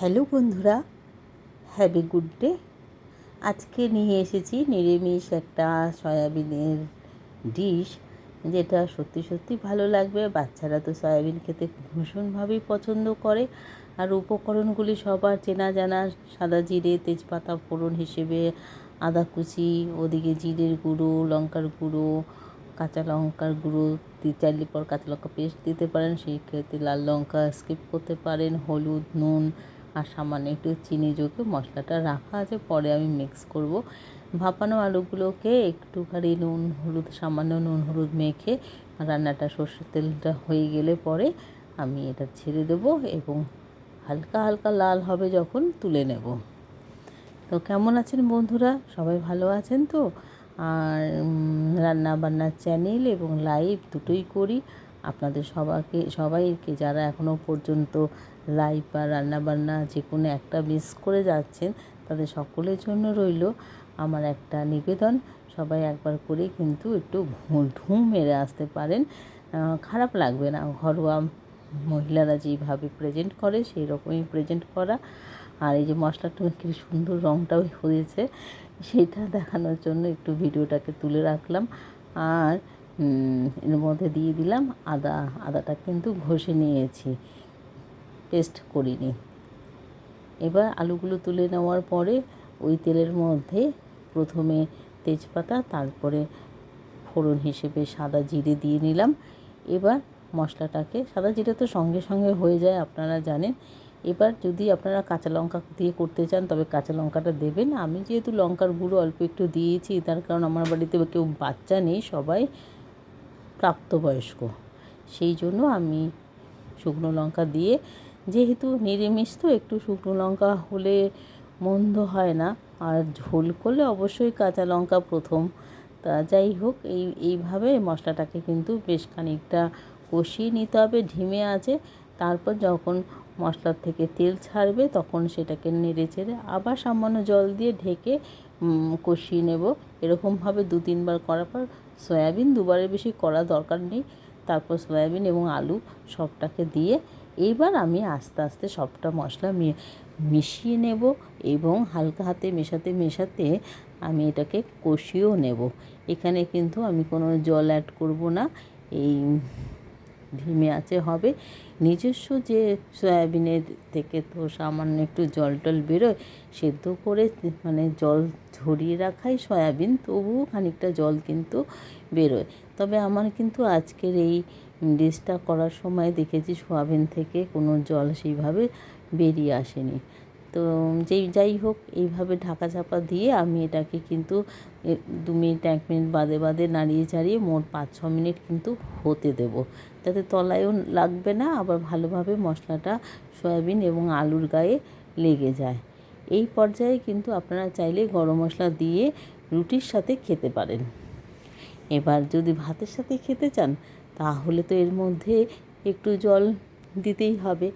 Hello বন্ধুরা heavy good day আজকে নিয়ে এসেছি নিরামিষ একটা সয়াবিনের ডিশ যেটা সত্যি সত্যি ভালো লাগবে। বাচ্চারা তো সয়াবিন খেতে ভীষণভাবেই পছন্দ করে। আর উপকরণগুলি সবার চেনা জানা, সাদা জিরে, তেজপাতা ফোড়ন হিসেবে, আদা কুচি, ওদিকে জিরের গুঁড়ো, লঙ্কার গুঁড়ো, কাঁচা লঙ্কার গুঁড়ো চাইলে পর কাঁচা লঙ্কা পেস্ট দিতে পারেন, সেই ক্ষেত্রে লাল লঙ্কা স্কিপ করতে পারেন, হলুদ, নুন আর সামান্য একটু চিনি যোগে মশলাটা রাখা আছে। পরে আমি মিক্স করব। ভাপানো আলুগুলোকে একটুখানি নুন, হলুদ, সামান্য নুন, হলুদ মেখে রান্নাটা সর্ষের তেলটা হয়ে গেলে পরে আমি এটা ছেড়ে দেব এবং হালকা হালকা লাল হবে যখন তুলে নেব। তো কেমন আছেন বন্ধুরা? সবাই ভালো আছেন তো? আর রান্না বান্নার চ্যানেল এবং লাইভ দুটোই করি। আপনাদের সবাইকে সবাইকে যারা এখনও পর্যন্ত লাইভ বা রান্নাবান্না যে কোনো একটা মিস করে যাচ্ছেন, তাদের সকলের জন্য রইল আমার একটা নিবেদন। সবাই একবার করে কিন্তু একটু ঢুঁ মেরে আসতে পারেন। খারাপ লাগবে না, ঘরোয়া মহিলারা যেইভাবে প্রেজেন্ট করে সেই রকমই প্রেজেন্ট করা। আর এই যে মশলাটা কি সুন্দর রঙটাও হয়েছে, সেটা দেখানোর জন্য একটু ভিডিওটাকে তুলে রাখলাম। আর এর মধ্যে দিয়ে দিলাম আদা, আদাটা কিন্তু ঘষে নিয়েছি। পেস্ট করিনি। এবার আলুগুলো তুলে নেওয়ার পরে ওই তেলের মধ্যে প্রথমে তেজপাতা, তারপরে ফোড়ন হিসেবে সাদা জিরে দিয়ে নিলাম। এবার মশলাটাকে, সাদা জিরে তো সঙ্গে সঙ্গে হয়ে যায়, আপনারা জানেন। এবার যদি আপনারা কাঁচা লঙ্কা দিয়ে করতে চান, তবে কাঁচা লঙ্কাটা দেবেন। আমি যেহেতু লঙ্কার গুঁড়ো অল্প একটু দিয়েছি, তার কারণ আমার বাড়িতে কেউ বাচ্চা নেই, সবাই প্রাপ্তবয়স্ক। সেই জন্য আমি শুকনো লঙ্কা দিয়ে যেহেতু নিরামিষ, তো একটু শুকনো লঙ্কা হলে মন্দ হয় না। আর ঝোল করলে অবশ্যই কাঁচা লঙ্কা প্রথম। তা যাই হোক, এই, এইভাবে মশলাটাকে কিন্তু বেশ খানিকটা কষিয়ে নিতে হবে, ঢিমে আছে। তারপর যখন মশলার থেকে তেল ছাড়বে, তখন সেটাকে নেড়ে চেড়ে আবার সামান্য জল দিয়ে ঢেকে কষিয়ে নেব। এরকমভাবে দু, তিনবার করার পর সয়াবিন দুবারের বেশি করা দরকার নেই। তারপর সয়াবিন এবং আলু সবটাকে দিয়ে এইবার আমি আস্তে আস্তে সবটা মশলা মিশিয়ে নেব এবং হালকা হাতে মেশাতে মেশাতে আমি এটাকে কষিয়েও নেব। এখানে কিন্তু আমি কোনো জল অ্যাড করব না। এই ধিমে আছে হবে। নিজস্ব যে সয়াবিনের থেকে তো সামান্য একটু জল টল বেরোয়, সেদ্ধ করে মানে জল ঝরিয়ে রাখাই সয়াবিন, তবুও খানিকটা জল কিন্তু বেরোয়। তবে আমার কিন্তু আজকের এই ডিশটা করার সময় দেখেছি সোয়াবিন থেকে কোনো জল সেইভাবে বেরিয়ে আসেনি। তো যেই, যাই হোক, এইভাবে ঢাকা চাপা দিয়ে আমি এটাকে কিন্তু দু মিনিট, এক মিনিট বাদে বাদে নাড়িয়ে চাড়িয়ে মোট পাঁচ, ছ মিনিট কিন্তু হতে দেব। যাতে তলায়ও লাগবে না, আবার ভালোভাবে মশলাটা সয়াবিন এবং আলুর গায়ে লেগে যায়। এই পর্যায়ে কিন্তু আপনারা চাইলে গরম মশলা দিয়ে রুটির সাথে খেতে পারেন। এবার যদি ভাতের সাথে খেতে চান তাহলে তো এর মধ্যে একটু জল দিতেই হবে।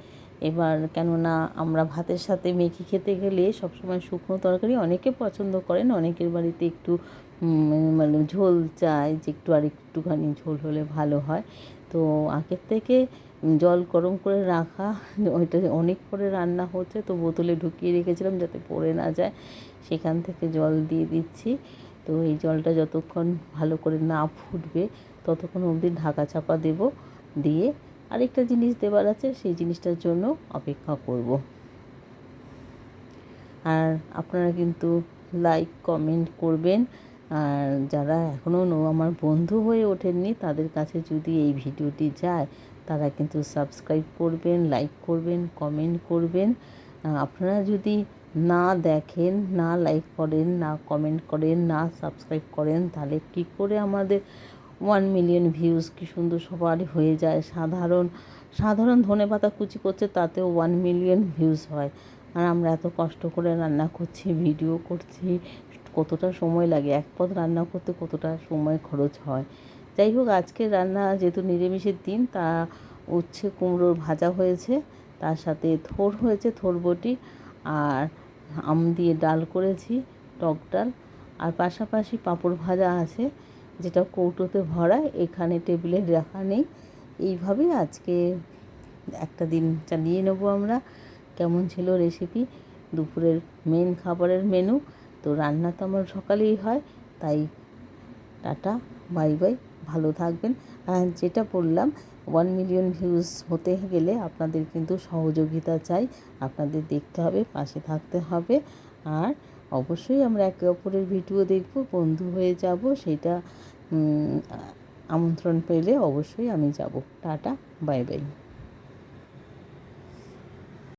এবার কেননা আমরা ভাতের সাথে মেখে খেতে গেলে সবসময় শুকনো তরকারি অনেকে পছন্দ করেন, অনেকের বাড়িতে একটু মানে ঝোল চায় যে একটু আর একটুখানি ঝোল হলে ভালো হয়। তো আগের থেকে জল গরম করে রাখা, ওইটা অনেক পরে রান্না হচ্ছে, তো বোতলে ঢুকিয়ে রেখেছিলাম যাতে পড়ে না যায়। সেখান থেকে জল দিয়ে দিচ্ছি। তো এই জলটা যতক্ষণ ভালো করে না ফুটবে, ততক্ষণ অবধি ঢাকা চাপা দেব, দিয়ে আরেকটা জিনিস দেবার আছে, সেই জিনিসটার জন্য অপেক্ষা করব। আর আপনারা কিন্তু লাইক কমেন্ট করবেন। আর যারা এখনও আমার বন্ধু হয়ে ওঠেননি, তাদের কাছে যদি এই ভিডিওটি যায়, তারা কিন্তু সাবস্ক্রাইব করবেন লাইক করবেন কমেন্ট করবেন। আপনারা যদি না দেখেন, না লাইক করেন, না কমেন্ট করেন, না সাবস্ক্রাইব করেন, তাহলে কী করে আমাদের ওয়ান মিলিয়ন ভিউজ কী সুন্দর সবারই হয়ে যায়? সাধারণ সাধারণ ধনে পাতা কুচি করছে, তাতেও ওয়ান মিলিয়ন ভিউজ হয়। আর আমরা এত কষ্ট করে রান্না করছি ভিডিও করছি, কতটা সময় লাগে? এক পদ রান্না করতে কতটা সময় খরচ হয়? যাই হোক আজকে রান্না যেহেতু নিরামিষের দিন, তা উচ্ছে কুমড়োর ভাজা হয়েছে, তার সাথে থোর হয়েছে, থোর বটি, আর আম দিয়ে ডাল করেছি, টক ডাল। আর পাশাপাশি পাঁপড় ভাজা আছে, যেটা কৌটোতে ভরা, এখানে টেবিলে রাখা নেই। এইভাবে আজকে একটা দিন চালিয়ে নেব আমরা। কেমন ছিল রেসিপি দুপুরের মেন খাবারের মেনু তো রান্না তো আমার সকালেই হয়, তাই টাটা, বাই বাই। ভালো থাকবেন। যেটা বললাম ওয়ান মিলিয়ন ভিউজ হতে গেলে আপনাদের কিন্তু সহযোগিতা চাই। আপনাদের দেখতে হবে, পাশে থাকতে হবে। আর অবশ্যই আমরা একে অপরের ভিডিও দেখব, বন্ধু হয়ে যাব। সেটা আমন্ত্রণ পেলে অবশ্যই আমি যাব। Tata bye bye